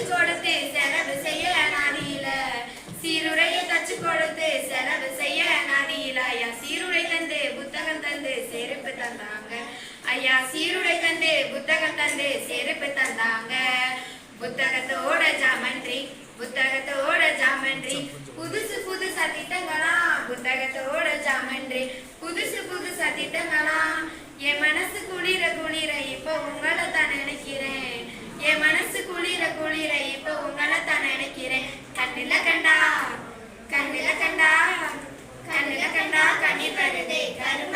தச்சு கொடுத்து செலவு செய்யல நாடியில. சீருடைய தச்சு கொடுத்து செலவு செய்யல நாடியில. ஐயா சீருடை தந்து புத்தகம் தந்து செருப்பு தந்தாங்க. ஐயா சீருடை தந்து புத்தகம் தந்து செருப்பு தந்தாங்க. புத்தகத்தோட ஜாமன்றி புத்தகத்தோட ஜாமன்றி. புதுசு புதுசா திட்டங்களா புத்தகத்தோட ஜாமன்றி புதுசு புதுசா திட்டங்களா எமன கண்ணுல கண்டா கண்ணுல கண்டா கண்ணுல கண்டா கண்ணீர் வருதே கருவ